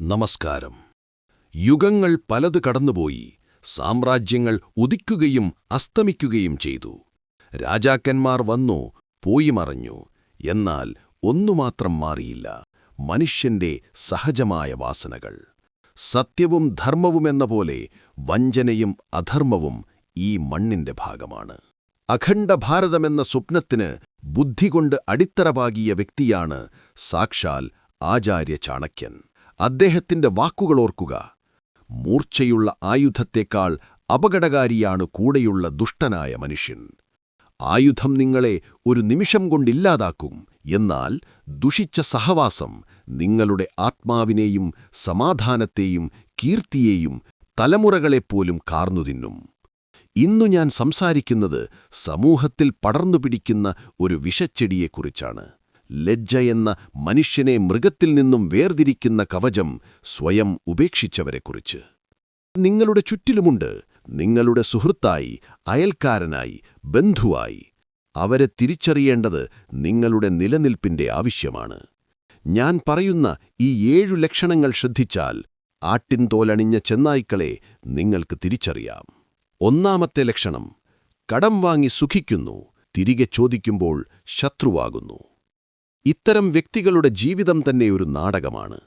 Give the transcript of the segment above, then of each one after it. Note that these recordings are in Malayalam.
നമസ്കാരം. യുഗങ്ങൾ പലത് കടന്നുപോയി സാമ്രാജ്യങ്ങൾ ഉദിക്കുകയും അസ്തമിക്കുകയും ചെയ്തു. രാജാക്കന്മാർ വന്നു പോയി മറഞ്ഞു. എന്നാൽ ഒന്നുമാത്രം മാറിയില്ല മനുഷ്യന്റെ സഹജമായ വാസനകൾ. സത്യവും ധർമ്മവുമെന്ന പോലെ വഞ്ചനയും അധർമ്മവും ഈ മണ്ണിന്റെ ഭാഗമാണ്. അഖണ്ഡ ഭാരതമെന്ന സ്വപ്നത്തിന് ബുദ്ധികൊണ്ട് അടിത്തറവാകിയ വ്യക്തിയാണ് സാക്ഷാൽ ആചാര്യ ചാണക്യൻ. അദ്ദേഹത്തിന്റെ വാക്കുകളോർക്കുക മൂർച്ചയുള്ള ആയുധത്തേക്കാൾ അപകടകാരിയാണ് കൂടെയുള്ള ദുഷ്ടനായ മനുഷ്യൻ. ആയുധം നിങ്ങളെ ഒരു നിമിഷം കൊണ്ടില്ലാതാക്കും. എന്നാൽ ദുഷിച്ച സഹവാസം നിങ്ങളുടെ ആത്മാവിനെയും സമാധാനത്തെയും കീർത്തിയെയും തലമുറകളെപ്പോലും കാർന്നുതിന്നും ഇന്നു ഞാൻ സംസാരിക്കുന്നത് സമൂഹത്തിൽ പടർന്നുപിടിക്കുന്ന ഒരു വിഷച്ചെടിയെക്കുറിച്ചാണ്. ലജ്ജ എന്ന മനുഷ്യനെ മൃഗത്തിൽ നിന്നും വേർതിരിക്കുന്ന കവചം സ്വയം ഉപേക്ഷിച്ചവരെക്കുറിച്ച്. നിങ്ങളുടെ ചുറ്റിലുമുണ്ട്. നിങ്ങളുടെ സുഹൃത്തായി അയൽക്കാരനായി ബന്ധുവായി. അവരെ തിരിച്ചറിയേണ്ടത് നിങ്ങളുടെ നിലനിൽപ്പിന്റെ ആവശ്യമാണ്. ഞാൻ പറയുന്ന ഈ ഏഴു ലക്ഷണങ്ങൾ ശ്രദ്ധിച്ചാൽ ആട്ടിൻതോലണിഞ്ഞ ചെന്നായ്ക്കളെ നിങ്ങൾക്ക് തിരിച്ചറിയാം. ഒന്നാമത്തെ ലക്ഷണം കടം വാങ്ങി സുഖിക്കുന്നു തിരികെ ചോദിക്കുമ്പോൾ ശത്രുവാകുന്നു. ഇത്തരം വ്യക്തികളുടെ ജീവിതം തന്നെ ഒരു നാടകമാണ്.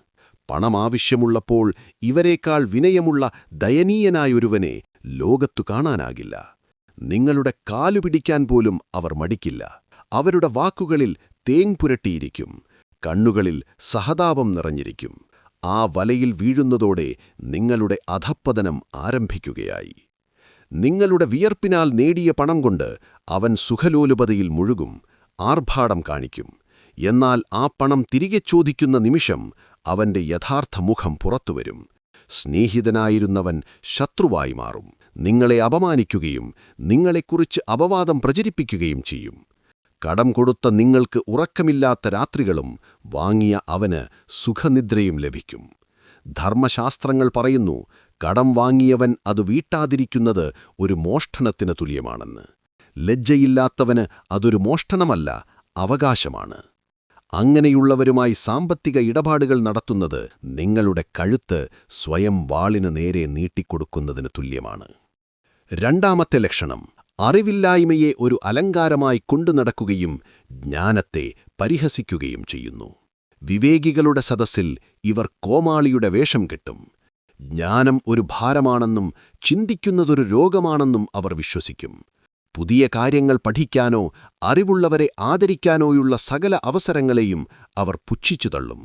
പണമാവശ്യമുള്ളപ്പോൾ ഇവരേക്കാൾ വിനയമുള്ള ദയനീയനായൊരുവനെ ലോകത്തു കാണാനാകില്ല. നിങ്ങളുടെ കാലുപിടിക്കാൻ പോലും അവർ മടിക്കില്ല. അവരുടെ വാക്കുകളിൽ തേൻ പുരട്ടിയിരിക്കും. കണ്ണുകളിൽ സഹതാപം നിറഞ്ഞിരിക്കും. ആ വലയിൽ വീഴുന്നതോടെ നിങ്ങളുടെ അധപ്പതനം ആരംഭിക്കുകയായി. നിങ്ങളുടെ വിയർപ്പിനാൽ നേടിയ പണം കൊണ്ട് അവൻ സുഖലോലുപതയിൽ മുഴുകും ആർഭാടം കാണിക്കും. എന്നാൽ ആ പണം തിരികെ ചോദിക്കുന്ന നിമിഷം അവന്റെ യഥാർത്ഥ മുഖം പുറത്തുവരും. സ്നേഹിതനായിരുന്നവൻ ശത്രുവായി മാറും. നിങ്ങളെ അപമാനിക്കുകയും നിങ്ങളെക്കുറിച്ച് അപവാദം പ്രചരിപ്പിക്കുകയും ചെയ്യും. കടം കൊടുത്ത നിങ്ങൾക്ക് ഉറക്കമില്ലാത്ത രാത്രികളും വാങ്ങിയ അവന് സുഖനിദ്രയും ലഭിക്കും. ധർമ്മശാസ്ത്രങ്ങൾ പറയുന്നു കടം വാങ്ങിയവൻ അത് വീട്ടാതിരിക്കുന്നത് ഒരു മോഷ്ടണത്തിന് തുല്യമാണെന്ന്. ലജ്ജയില്ലാത്തവന് അതൊരു മോഷ്ടണമല്ല അവകാശമാണ്. അങ്ങനെയുള്ളവരുമായി സാമ്പത്തിക ഇടപാടുകൾ നടത്തുന്നത് നിങ്ങളുടെ കഴുത്ത് സ്വയം വാളിനു നേരെ നീട്ടിക്കൊടുക്കുന്നതിന് തുല്യമാണ്. രണ്ടാമത്തെ ലക്ഷണം അറിവില്ലായ്മയെ ഒരു അലങ്കാരമായി കൊണ്ടുനടക്കുകയും ജ്ഞാനത്തെ പരിഹസിക്കുകയും ചെയ്യുന്നു. വിവേകികളുടെ സദസ്സിൽ ഇവർ കോമാളിയുടെ വേഷം കെട്ടും. ജ്ഞാനം ഒരു ഭാരമാണെന്നും ചിന്തിക്കുന്നതൊരു രോഗമാണെന്നും അവർ വിശ്വസിക്കും. പുതിയ കാര്യങ്ങൾ പഠിക്കാനോ അറിവുള്ളവരെ ആദരിക്കാനോയുള്ള സകല അവസരങ്ങളെയും അവർ പുച്ഛിച്ചു തള്ളും.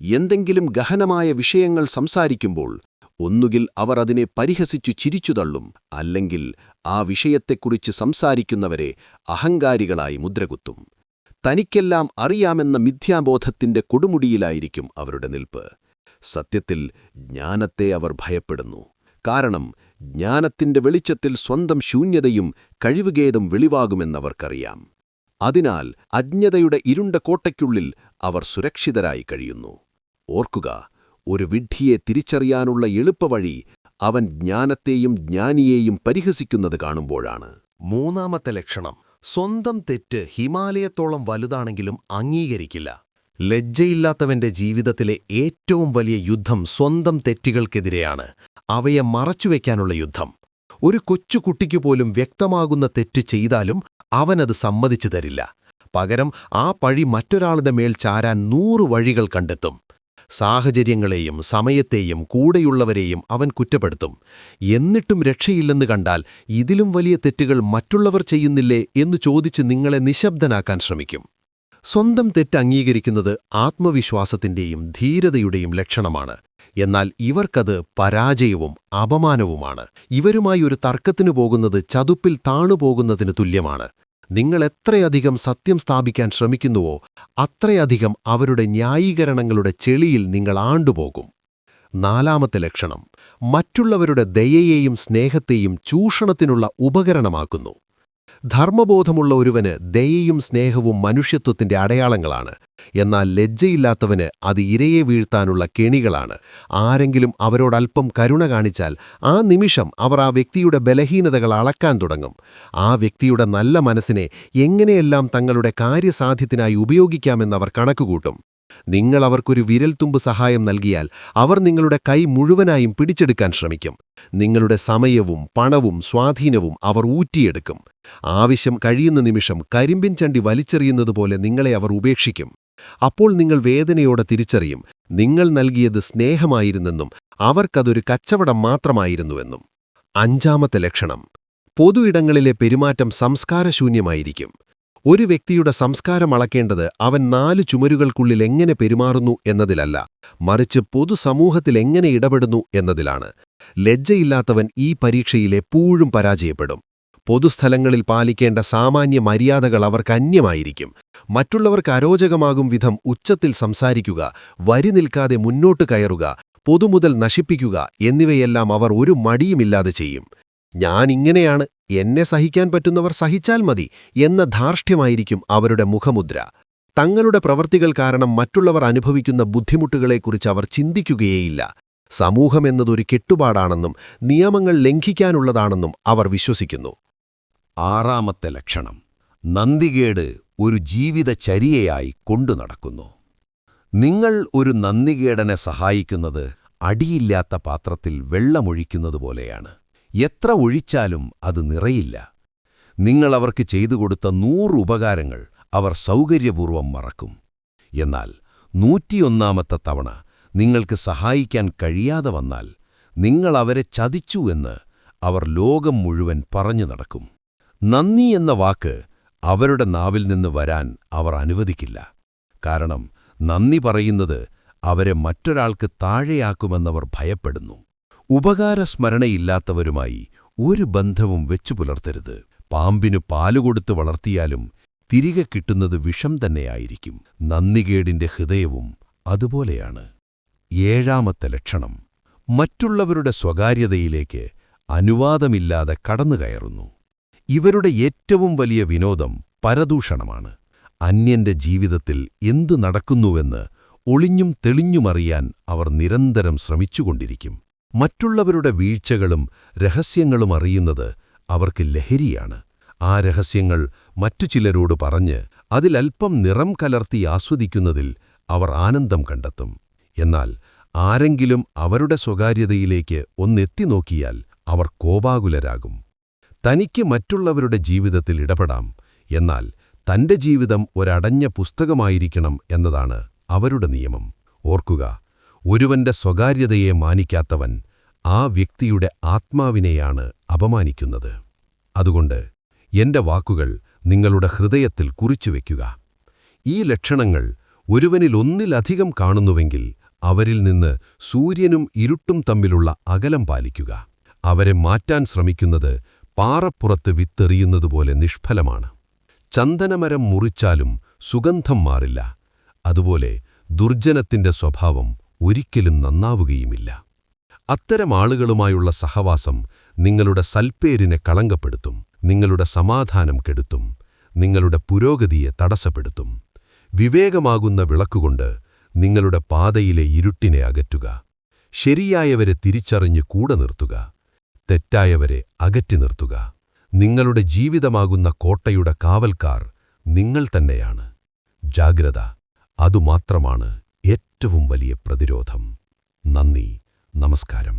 എന്തെങ്കിലും ഗഹനമായ വിഷയങ്ങൾ സംസാരിക്കുമ്പോൾ ഒന്നുകിൽ അവർ അതിനെ പരിഹസിച്ചു ചിരിച്ചു തള്ളും അല്ലെങ്കിൽ ആ വിഷയത്തെക്കുറിച്ച് സംസാരിക്കുന്നവരെ അഹങ്കാരികളായി മുദ്രകുത്തും. തനിക്കെല്ലാം അറിയാമെന്ന മിഥ്യാബോധത്തിന്റെ കൊടുമുടിയിലായിരിക്കും അവരുടെ നിൽപ്പ്. സത്യത്തിൽ ജ്ഞാനത്തെ അവർ ഭയപ്പെടുന്നു. കാരണം ജ്ഞാനത്തിന്റെ വെളിച്ചത്തിൽ സ്വന്തം ശൂന്യതയും കഴിവുകേതും വെളിവാകുമെന്നവർക്കറിയാം. അതിനാൽ അജ്ഞതയുടെ ഇരുണ്ട കോട്ടയ്ക്കുള്ളിൽ അവർ സുരക്ഷിതരായി കഴിയുന്നു. ഓർക്കുക ഒരു വിഡ്ഢിയെ തിരിച്ചറിയാനുള്ള എളുപ്പവഴി അവൻ ജ്ഞാനത്തെയും ജ്ഞാനിയെയും പരിഹസിക്കുന്നത് കാണുമ്പോഴാണ്. മൂന്നാമത്തെ ലക്ഷണം സ്വന്തം തെറ്റ് ഹിമാലയത്തോളം വലുതാണെങ്കിലും അംഗീകരിക്കില്ല. ലജ്ജയില്ലാത്തവന്റെ ജീവിതത്തിലെ ഏറ്റവും വലിയ യുദ്ധം സ്വന്തം തെറ്റുകൾക്കെതിരെയാണ്. അവയെ മറച്ചുവെക്കാനുള്ള യുദ്ധം. ഒരു കൊച്ചുകുട്ടിക്കു പോലും വ്യക്തമാകുന്ന തെറ്റ് ചെയ്താലും അവനത് സമ്മതിച്ചു തരില്ല. പകരം ആ പഴി മറ്റൊരാളുടെ മേൽ ചാരാൻ നൂറു വഴികൾ കണ്ടെത്തും. സാഹചര്യങ്ങളെയും സമയത്തെയും കൂടെയുള്ളവരെയും അവൻ കുറ്റപ്പെടുത്തും. എന്നിട്ടും രക്ഷയില്ലെന്ന് കണ്ടാൽ ഇതിലും വലിയ തെറ്റുകൾ മറ്റുള്ളവർ ചെയ്യുന്നില്ലേ എന്ന് ചോദിച്ച് നിങ്ങളെ നിശബ്ദനാക്കാൻ ശ്രമിക്കും. സ്വന്തം തെറ്റ് അംഗീകരിക്കുന്നത് ആത്മവിശ്വാസത്തിന്റെയും ധീരതയുടെയും ലക്ഷണമാണ്. എന്നാൽ ഇവർക്കത് പരാജയവും അപമാനവുമാണ്. ഇവരുമായി ഒരു തർക്കത്തിനു പോകുന്നത് ചതുപ്പിൽ താണുപോകുന്നതിന് തുല്യമാണ്. നിങ്ങൾ എത്രയധികം സത്യം സ്ഥാപിക്കാൻ ശ്രമിക്കുന്നുവോ അത്രയധികം അവരുടെ ന്യായീകരണങ്ങളുടെ ചെളിയിൽ നിങ്ങൾ ആണ്ടുപോകും. നാലാമത്തെ ലക്ഷണം മറ്റുള്ളവരുടെ ദയയെയും സ്നേഹത്തെയും ചൂഷണത്തിനുള്ള ഉപകരണമാക്കുന്നു. ധർമ്മബോധമുള്ള ഒരുവന് ദയയും സ്നേഹവും മനുഷ്യത്വത്തിന്റെ അടയാളങ്ങളാണ്. എന്നാൽ ലജ്ജയില്ലാത്തവന് അത് ഇരയെ വീഴ്ത്താനുള്ള കെണികളാണ്. ആരെങ്കിലും അവരോടൽപ്പം കരുണ കാണിച്ചാൽ ആ നിമിഷം അവർ ആ വ്യക്തിയുടെ ബലഹീനതകൾ അളക്കാൻ തുടങ്ങും. ആ വ്യക്തിയുടെ നല്ല മനസ്സിനെ എങ്ങനെയെല്ലാം തങ്ങളുടെ കാര്യസാധ്യത്തിനായി ഉപയോഗിക്കാമെന്നവർ കണക്കുകൂട്ടും. നിങ്ങൾ അവർക്കൊരു വിരൽത്തുമ്പ് സഹായം നൽകിയാൽ അവർ നിങ്ങളുടെ കൈ മുഴുവനായും പിടിച്ചെടുക്കാൻ ശ്രമിക്കും. നിങ്ങളുടെ സമയവും പണവും സ്വാധീനവും അവർ ഊറ്റിയെടുക്കും. ആവശ്യം കഴിയുന്ന നിമിഷം കരിമ്പിൻ ചണ്ടി വലിച്ചെറിയുന്നതുപോലെ നിങ്ങളെ അവർ ഉപേക്ഷിക്കും. അപ്പോൾ നിങ്ങൾ വേദനയോടെ തിരിച്ചറിയും നിങ്ങൾ നൽകിയത് സ്നേഹമായിരുന്നെന്നും അവർക്കതൊരു കച്ചവടം മാത്രമായിരുന്നുവെന്നും. അഞ്ചാമത്തെ ലക്ഷണം പൊതു ഇടങ്ങളിലെ പെരുമാറ്റം സംസ്കാരശൂന്യമായിരിക്കും. ഒരു വ്യക്തിയുടെ സംസ്കാരം അളക്കേണ്ടത് അവൻ നാല് ചുമരുകൾക്കുള്ളിൽ എങ്ങനെ പെരുമാറുന്നു എന്നതിലല്ല മറിച്ച് പൊതുസമൂഹത്തിൽ എങ്ങനെ ഇടപെടുന്നു എന്നതിലാണ്. ലജ്ജയില്ലാത്തവൻ ഈ പരീക്ഷയിൽ എപ്പോഴും പരാജയപ്പെടും. പൊതുസ്ഥലങ്ങളിൽ പാലിക്കേണ്ട സാമാന്യ മര്യാദകൾ അവർക്ക് അന്യമായിരിക്കും. മറ്റുള്ളവർക്ക് അരോചകമാകും വിധം ഉച്ചത്തിൽ സംസാരിക്കുക വരി നിൽക്കാതെ മുന്നോട്ട് കയറുക പൊതുമുതൽ നശിപ്പിക്കുക എന്നിവയെല്ലാം അവർ ഒരു മടിയുമില്ലാതെ ചെയ്യും. ഞാൻ ഇങ്ങനെയാണ് എന്നെ സഹിക്കാൻ പറ്റുന്നവർ സഹിച്ചാൽ മതി എന്ന ധാർഷ്ട്യമായിരിക്കും അവരുടെ മുഖമുദ്ര. തങ്ങളുടെ പ്രവർത്തികൾ കാരണം മറ്റുള്ളവർ അനുഭവിക്കുന്ന ബുദ്ധിമുട്ടുകളെക്കുറിച്ച് അവർ ചിന്തിക്കുകയേയില്ല. സമൂഹമെന്നതൊരു കെട്ടുപാടാണെന്നും നിയമങ്ങൾ ലംഘിക്കാനുള്ളതാണെന്നും അവർ വിശ്വസിക്കുന്നു. ആറാമത്തെ ലക്ഷണം. നന്ദികേട് ഒരു ജീവിതചര്യയായി കൊണ്ടു നടക്കുന്നു. നിങ്ങൾ ഒരു നന്ദികേടനെ സഹായിക്കുന്നത് അടിയില്ലാത്ത പാത്രത്തിൽ വെള്ളമൊഴിക്കുന്നതുപോലെയാണ്. എത്ര ഒഴിച്ചാലും അത് നിറയില്ല. നിങ്ങളവർക്ക് ചെയ്തു കൊടുത്ത നൂറ് ഉപകാരങ്ങൾ അവർ സൗകര്യപൂർവം മറക്കും. എന്നാൽ നൂറ്റിയൊന്നാമത്തെ തവണ നിങ്ങൾക്ക് സഹായിക്കാൻ കഴിയാതെ വന്നാൽ നിങ്ങളവരെ ചതിച്ചു എന്ന് അവർ ലോകം മുഴുവൻ പറഞ്ഞു നടക്കും. നന്ദി എന്ന വാക്ക് അവരുടെ നാവിൽ നിന്ന് വരാൻ അവർ അനുവദിക്കില്ല. കാരണം നന്ദി പറയുന്നത് അവരെ മറ്റൊരാൾക്ക് താഴെയാക്കുമെന്നവർ ഭയപ്പെടുന്നു. ഉപകാരസ്മരണയില്ലാത്തവരുമായി ഒരു ബന്ധവും വെച്ചു പുലർത്തരുത് പാമ്പിനു പാലുകൊടുത്ത് വളർത്തിയാലും തിരികെ കിട്ടുന്നത് വിഷം തന്നെയായിരിക്കും. നന്ദികേടിന്റെ ഹൃദയവും അതുപോലെയാണ്. ഏഴാമത്തെ ലക്ഷണം മറ്റുള്ളവരുടെ സ്വകാര്യതയിലേക്ക് അനുവാദമില്ലാതെ കടന്നുകയറുന്നു. ഇവരുടെ ഏറ്റവും വലിയ വിനോദം പരദൂഷണമാണ്. അന്യന്റെ ജീവിതത്തിൽ എന്തു നടക്കുന്നുവെന്ന് ഒളിഞ്ഞും തെളിഞ്ഞുമറിയാൻ അവർ നിരന്തരം ശ്രമിച്ചുകൊണ്ടിരിക്കും. മറ്റുള്ളവരുടെ വീഴ്ചകളും രഹസ്യങ്ങളും അറിയുന്നത് അവർക്ക് ലഹരിയാണ്. ആ രഹസ്യങ്ങൾ മറ്റു ചിലരോട് പറഞ്ഞ് അതിലൽപ്പം നിറം കലർത്തി ആസ്വദിക്കുന്നതിൽ അവർ ആനന്ദം കണ്ടെത്തും. എന്നാൽ ആരെങ്കിലും അവരുടെ സ്വകാര്യതയിലേക്ക് ഒന്നെത്തി നോക്കിയാൽ അവർ കോപാകുലരാകും. തനിക്ക് മറ്റുള്ളവരുടെ ജീവിതത്തിൽ ഇടപെടാം. എന്നാൽ തന്റെ ജീവിതം ഒരടഞ്ഞ പുസ്തകമായിരിക്കണം എന്നതാണ് അവരുടെ നിയമം. ഓർക്കുക ഒരുവന്റെ സ്വകാര്യതയെ മാനിക്കാത്തവൻ ആ വ്യക്തിയുടെ ആത്മാവിനെയാണ് അപമാനിക്കുന്നത്. അതുകൊണ്ട് എന്റെ വാക്കുകൾ നിങ്ങളുടെ ഹൃദയത്തിൽ കുറിച്ചുവെക്കുക ഈ ലക്ഷണങ്ങൾ ഒരുവനിൽ ഒന്നിലധികം കാണുന്നുവെങ്കിൽ അവരിൽ നിന്ന് സൂര്യനും ഇരുട്ടും തമ്മിലുള്ള അകലം പാലിക്കുക. അവരെ മാറ്റാൻ ശ്രമിക്കുന്നത് പാറപ്പുറത്ത് വിത്തെറിയുന്നതുപോലെ നിഷ്ഫലമാണ്. ചന്ദനമരം മുറിച്ചാലും സുഗന്ധം മാറില്ല. അതുപോലെ ദുർജനത്തിന്റെ സ്വഭാവം ഒരിക്കലും നന്നാവുകയുമില്ല. അത്തരം ആളുകളുമായുള്ള സഹവാസം നിങ്ങളുടെ സൽപ്പേരിനെ കളങ്കപ്പെടുത്തും നിങ്ങളുടെ സമാധാനം കെടുത്തും നിങ്ങളുടെ പുരോഗതിയെ തടസ്സപ്പെടുത്തും. വിവേകമാകുന്ന വിളക്കുകൊണ്ട് നിങ്ങളുടെ പാതയിലെ ഇരുട്ടിനെ അകറ്റുക. ശരിയായവരെ തിരിച്ചറിഞ്ഞ് കൂടെ നിർത്തുക. തെറ്റായവരെ അകറ്റി നിർത്തുക. നിങ്ങളുടെ ജീവിതമാകുന്ന കോട്ടയുടെ കാവൽക്കാർ നിങ്ങൾ തന്നെയാണ്. ജാഗ്രത അതുമാത്രമാണ് ഏറ്റവും വലിയ പ്രതിരോധം. നന്ദി. നമസ്കാരം.